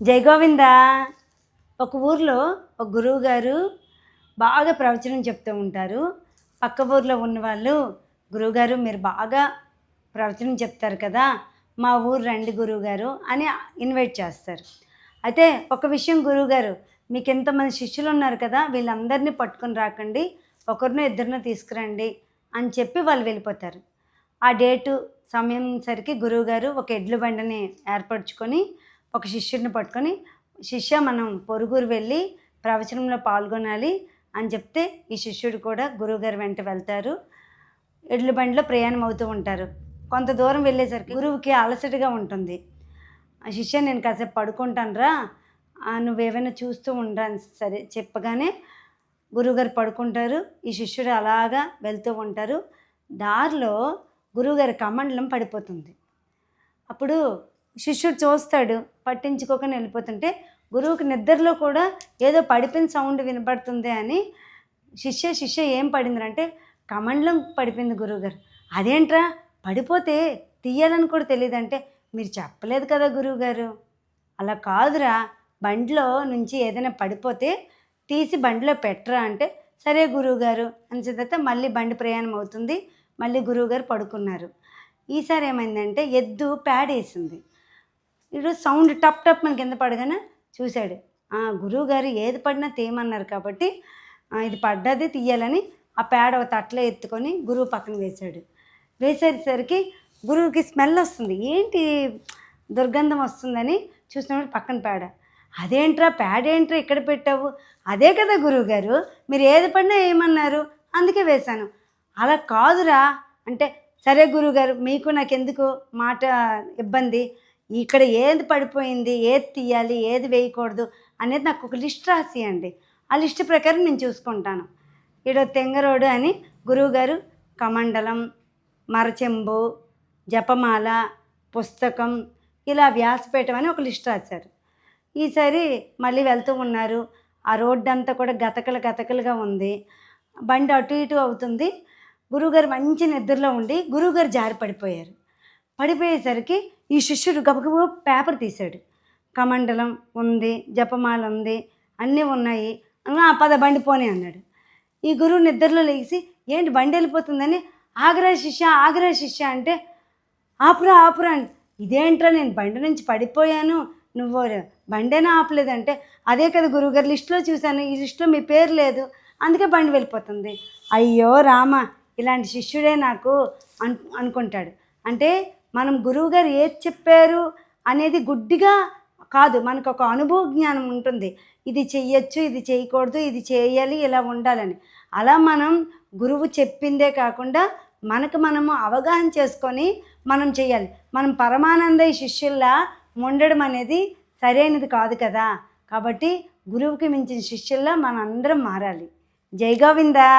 జై గోవింద. ఒక ఊర్లో ఒక గురువు గారు బాగా ప్రవచనం చెప్తూ ఉంటారు. పక్క ఊర్లో ఉన్న వాళ్ళు గురువుగారు మీరు బాగా ప్రవచనం చెప్తారు కదా మా ఊరు రండి గురువుగారు అని ఇన్వైట్ చేస్తారు. అయితే ఒక విషయం గురువుగారు మీకు ఎంతమంది శిష్యులు ఉన్నారు కదా వీళ్ళందరినీ పట్టుకొని రాకండి ఒకరినో ఇద్దరినో తీసుకురండి అని చెప్పి వాళ్ళు వెళ్ళిపోతారు. ఆ డేటు సమయం సరికి గురువుగారు ఒక ఎడ్ల బండిని ఏర్పరచుకొని ఒక శిష్యుడిని పట్టుకొని శిష్య మనం పొరుగురు వెళ్ళి ప్రవచనంలో పాల్గొనాలి అని చెప్తే ఈ శిష్యుడు కూడా గురువుగారు వెంట వెళ్తారు. ఎడ్ల బండిలో ప్రయాణం అవుతూ ఉంటారు. కొంత దూరం వెళ్ళేసరికి గురువుకి అలసటగా ఉంటుంది. ఆ శిష్య నేను కాసేపు పడుకుంటానురా. ఆ, నువ్వేమైనా చూస్తూ ఉండరా సరే చెప్పగానే గురువుగారు పడుకుంటారు. ఈ శిష్యుడు అలాగా వెళ్తూ ఉంటారు. దారిలో గురువుగారి కమండలం పడిపోతుంది. అప్పుడు శిష్యుడు చూస్తాడు పట్టించుకోకుండా వెళ్ళిపోతుంటే గురువుకి నిద్రలో కూడా ఏదో పడిపోయిన సౌండ్ వినపడుతుంది అని శిష్య శిష్య ఏం పడిందంటే కమండలం పడిపోయింది గురువుగారు. అదేంట్రా? పడిపోతే తీయాలని కూడా తెలియదంటే మీరు చెప్పలేదు కదా గురువుగారు. అలా కాదురా. బండిలో నుంచి ఏదైనా పడిపోతే తీసి బండిలో పెట్టరా అంటే సరే గురువుగారు అని తర్వాత మళ్ళీ బండి ప్రయాణం అవుతుంది. మళ్ళీ గురువుగారు పడుకున్నారు. ఈసారి ఏమైందంటే ఎద్దు ప్యాడ్ వేసింది. ఈరోజు సౌండ్ టప్ టప్ మన కింద పడగానే చూశాడు. "ఆ, గురువుగారు ఏది పడినా తీయమన్నారు కాబట్టి ఇది పడ్డది తీయాలని ఆ పేడ ఒక తట్లో ఎత్తుకొని గురువు పక్కన వేశాడు. వేసేసరికి గురువుకి స్మెల్ వస్తుంది. ఏంటి దుర్గంధం వస్తుందని చూసినప్పుడు పక్కన పేడ. అదేంట్రా పేడ ఏంట్రా ఇక్కడ పెట్టావు? అదే కదా గురువుగారు మీరు ఏది పడినా ఏమన్నారు? అందుకే వేశాను. అలా కాదురా. అంటే సరే గురువుగారు మీకు నాకెందుకు? మాట ఇబ్బంది? ఇక్కడ ఏది పడిపోయింది ఏది తీయాలి ఏది వేయకూడదు అనేది నాకు ఒక లిస్ట్ రాసియండి. ఆ లిస్ట్ ప్రకారం నేను చూసుకుంటాను. ఈడో తెంగరోడు అని గురువుగారు కమండలం మరచెంబు జపమాల పుస్తకం ఇలా వ్యాసపీఠం అని ఒక లిస్ట్ రాశారు. ఈసారి మళ్ళీ వెళ్తూ ఉన్నారు. ఆ రోడ్డు అంతా కూడా గతకలు గతకలుగా ఉంది. బండి అటు ఇటు అవుతుంది. గురువుగారు మంచి నిద్రలో ఉండి గురువుగారు జారి పడిపోయారు. పడిపోయేసరికి ఈ శిష్యుడు గబగబ పేపర్ తీశాడు. కమండలం ఉంది జపమాల ఉంది అన్నీ ఉన్నాయి. "ఆ, పద బండి పోనీ అన్నాడు. ఈ గురువు నిద్రలో లేచి ఏంటి బండి వెళ్ళిపోతుందని? ఆగ్రా శిష్య ఆగ్రా శిష్య అంటే ఆపురా ఆపురా అని ఇదేంట్రా నేను బండి నుంచి పడిపోయాను. నువ్వు బండేనా ఆపలేదంటే అదే కదా గురువుగారు లిస్టులో చూశాను. ఈ లిస్టులో మీ పేరు లేదు. అందుకే బండి వెళ్ళిపోతుంది. అయ్యో రామ ఇలాంటి శిష్యుడే నాకు అను అనుకుంటాడు. అంటే మనం గురువుగారు ఏది చెప్పారు అనేది గుడ్డిగా కాదు మనకు ఒక అనుభవ జ్ఞానం ఉంటుంది. ఇది చెయ్యొచ్చు ఇది చేయకూడదు ఇది చేయాలి ఇలా ఉండాలని. అలా మనం గురువు చెప్పిందే కాకుండా మనకు మనము అవగాహన చేసుకొని మనం చేయాలి మనం పరమానంద శిష్యుల్లా ఉండడం అనేది సరైనది కాదు కదా. కాబట్టి గురువుకి మించిన శిష్యుల్లా మనం అందరం మారాలి. జై గోవిందా!